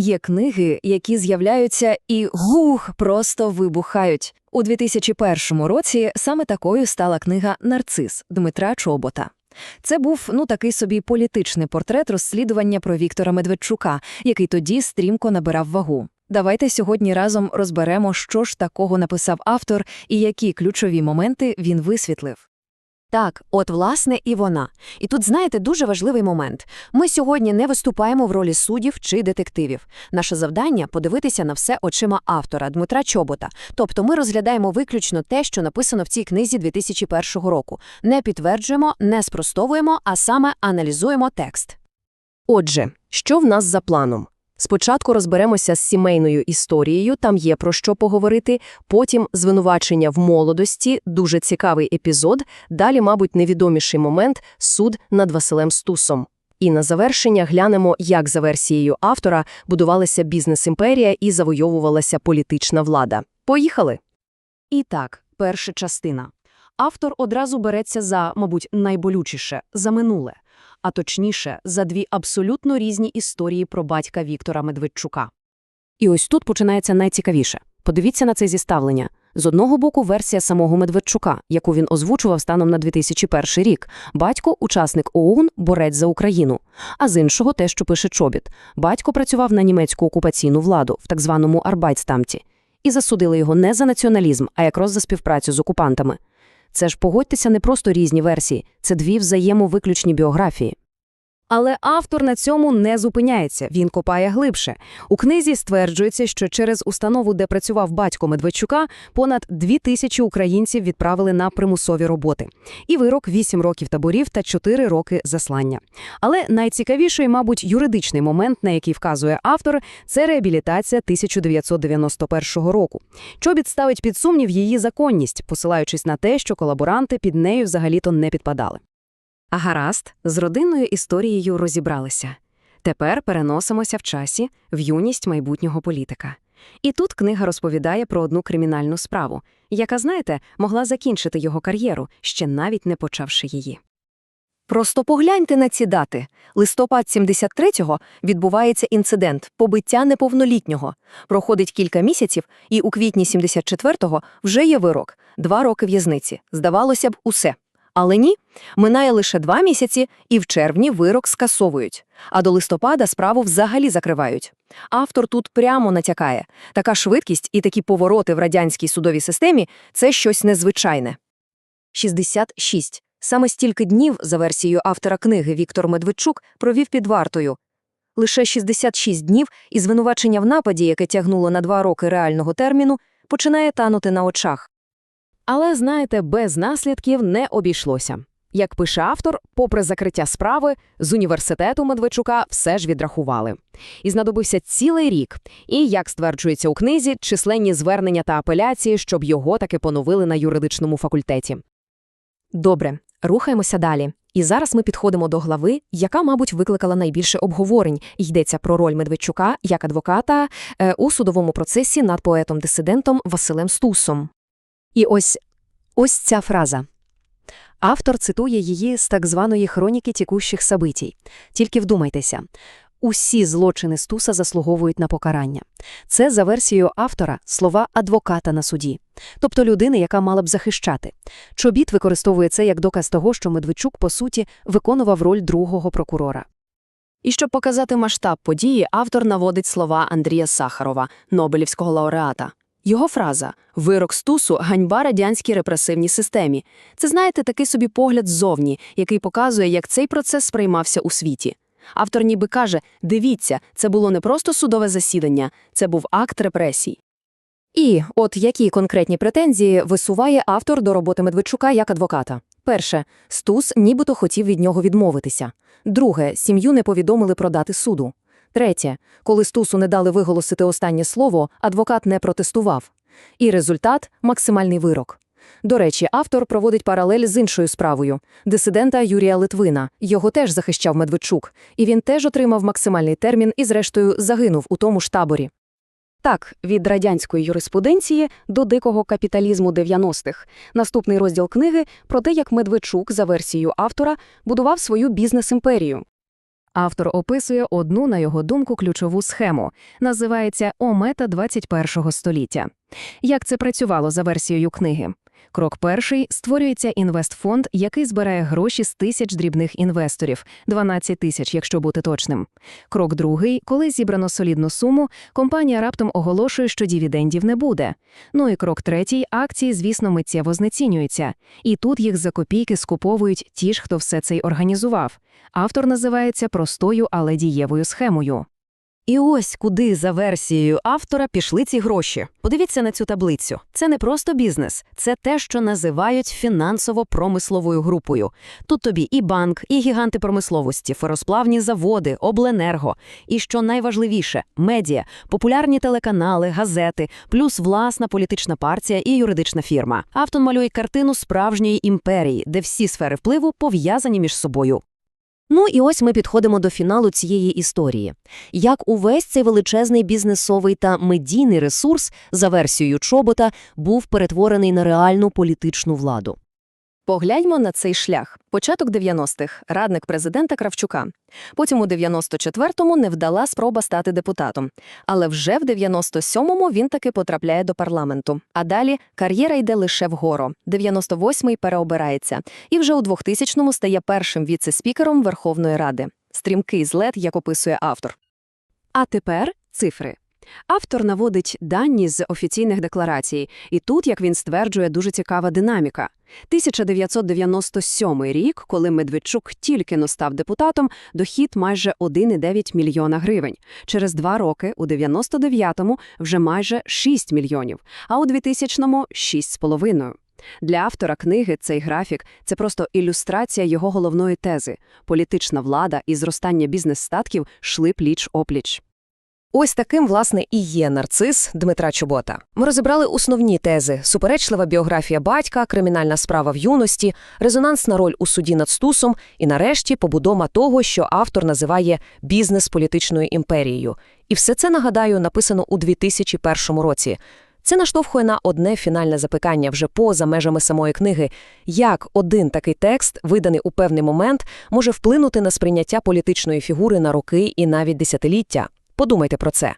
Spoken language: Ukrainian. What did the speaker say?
Є книги, які з'являються і гух просто вибухають. У 2001 році саме такою стала книга Нарцис Дмитра Чобота. Це був ну такий собі політичний портрет розслідування про Віктора Медведчука, який тоді стрімко набирав вагу. Давайте сьогодні разом розберемо, що ж такого написав автор і які ключові моменти він висвітлив. Так, от власне і вона. І тут, знаєте, дуже важливий момент. Ми сьогодні не виступаємо в ролі суддів чи детективів. Наше завдання подивитися на все очима автора Дмитра Чобота. Тобто ми розглядаємо виключно те, що написано в цій книзі 2001 року. Не підтверджуємо, не спростовуємо, а саме аналізуємо текст. Отже, що в нас за планом? Спочатку розберемося з сімейною історією, там є про що поговорити, потім звинувачення в молодості, дуже цікавий епізод, далі, мабуть, невідоміший момент – суд над Василем Стусом. І на завершення глянемо, як за версією автора будувалася бізнес-імперія і завойовувалася політична влада. Поїхали! І так, перша частина. Автор одразу береться за, мабуть, найболючіше – за минуле, а точніше, за дві абсолютно різні історії про батька Віктора Медведчука. І ось тут починається найцікавіше. Подивіться на це зіставлення. З одного боку, версія самого Медведчука, яку він озвучував станом на 2001 рік. Батько – учасник ОУН, борець за Україну. А з іншого – те, що пише Чобіт. Батько працював на німецьку окупаційну владу, в так званому Арбайтстамті. І засудили його не за націоналізм, а якраз за співпрацю з окупантами. Це ж, погодьтеся, не просто різні версії, це дві взаємовиключні біографії. Але автор на цьому не зупиняється, він копає глибше. У книзі стверджується, що через установу, де працював батько Медведчука, понад дві тисячі українців відправили на примусові роботи. І вирок 8 років таборів та 4 роки заслання. Але найцікавіший, мабуть, юридичний момент, на який вказує автор, це реабілітація 1991 року. Чобіт ставить під сумнів її законність, посилаючись на те, що колаборанти під нею взагалі-то не підпадали. А гаразд, з родинною історією розібралися. Тепер переносимося в часі, в юність майбутнього політика. І тут книга розповідає про одну кримінальну справу, яка, знаєте, могла закінчити його кар'єру, ще навіть не почавши її. Просто погляньте на ці дати. Листопад 73-го відбувається інцидент побиття неповнолітнього. Проходить кілька місяців, і у квітні 74-го вже є вирок – два роки в'язниці. Здавалося б, усе. Але ні, минає лише два місяці, і в червні вирок скасовують. А до листопада справу взагалі закривають. Автор тут прямо натякає. Така швидкість і такі повороти в радянській судовій системі – це щось незвичайне. 66. Саме стільки днів, за версією автора книги Віктор Медведчук, провів під вартою. Лише 66 днів і звинувачення в нападі, яке тягнуло на два роки реального терміну, починає танути на очах. Але, знаєте, без наслідків не обійшлося. Як пише автор, попри закриття справи, з університету Медведчука все ж відрахували. І знадобився цілий рік. І, як стверджується у книзі, численні звернення та апеляції, щоб його таки поновили на юридичному факультеті. Добре, рухаємося далі. І зараз ми підходимо до глави, яка, мабуть, викликала найбільше обговорень. Йдеться про роль Медведчука як адвоката е, у судовому процесі над поетом-дисидентом Василем Стусом. І ось ось ця фраза. Автор цитує її з так званої хроніки тікущих событій. Тільки вдумайтеся. Усі злочини Стуса заслуговують на покарання. Це, за версією автора, слова адвоката на суді, тобто людини, яка мала б захищати. Чобіт використовує це як доказ того, що Медведчук, по суті, виконував роль другого прокурора. І щоб показати масштаб події, автор наводить слова Андрія Сахарова, Нобелівського лауреата. Його фраза «Вирок Стусу – ганьба радянській репресивній системі». Це, знаєте, такий собі погляд ззовні, який показує, як цей процес сприймався у світі. Автор ніби каже, дивіться, це було не просто судове засідання, це був акт репресій. І от які конкретні претензії висуває автор до роботи Медведчука як адвоката. Перше, Стус нібито хотів від нього відмовитися. Друге, сім'ю не повідомили про дати суду. Третє, коли Стусу не дали виголосити останнє слово, адвокат не протестував. І результат – максимальний вирок. До речі, автор проводить паралель з іншою справою – дисидента Юрія Литвина. Його теж захищав Медведчук, і він теж отримав максимальний термін і, зрештою, загинув у тому ж таборі. Так, від радянської юриспруденції до дикого капіталізму 90-х. Наступний розділ книги про те, як Медведчук, за версією автора, будував свою бізнес-імперію. Автор описує одну, на його думку, ключову схему. Називається «Омета 21-го століття». Як це працювало за версією книги? Крок перший – створюється інвестфонд, який збирає гроші з тисяч дрібних інвесторів – 12 тисяч, якщо бути точним. Крок другий – коли зібрано солідну суму, компанія раптом оголошує, що дивідендів не буде. Ну і крок третій – акції, звісно, миттєво знецінюються. І тут їх за копійки скуповують ті ж, хто все це й організував. Автор називається простою, але дієвою схемою. І ось куди за версією автора пішли ці гроші. Подивіться на цю таблицю. Це не просто бізнес, це те, що називають фінансово-промисловою групою. Тут тобі і банк, і гіганти промисловості, феросплавні заводи, обленерго. І що найважливіше медіа, популярні телеканали, газети, плюс власна політична партія і юридична фірма. Автор малює картину справжньої імперії, де всі сфери впливу пов'язані між собою. Ну і ось ми підходимо до фіналу цієї історії. Як увесь цей величезний бізнесовий та медійний ресурс, за версією Чобота, був перетворений на реальну політичну владу. Погляньмо на цей шлях. Початок 90-х – радник президента Кравчука. Потім у 94-му невдала спроба стати депутатом. Але вже в 97-му він таки потрапляє до парламенту. А далі кар'єра йде лише вгору. 98-й переобирається. І вже у 2000-му стає першим віце-спікером Верховної Ради. Стрімкий злет, як описує автор. А тепер цифри. Автор наводить дані з офіційних декларацій, і тут, як він стверджує, дуже цікава динаміка. 1997 рік, коли Медведчук тільки но став депутатом, дохід майже 1,9 мільйона гривень. Через два роки, у 99-му, вже майже 6 мільйонів, а у 2000-му – 6,5. Для автора книги цей графік – це просто ілюстрація його головної тези. Політична влада і зростання бізнес-статків шли пліч-опліч. Ось таким, власне, і є нарцис Дмитра Чобота. Ми розібрали основні тези: суперечлива біографія батька, кримінальна справа в юності, резонансна роль у суді над Стусом і, нарешті, побудома того, що автор називає бізнес політичною імперією. І все це, нагадаю, написано у 2001 році. Це наштовхує на одне фінальне запитання вже поза межами самої книги: як один такий текст, виданий у певний момент, може вплинути на сприйняття політичної фігури на роки і навіть десятиліття? Подумайте про це.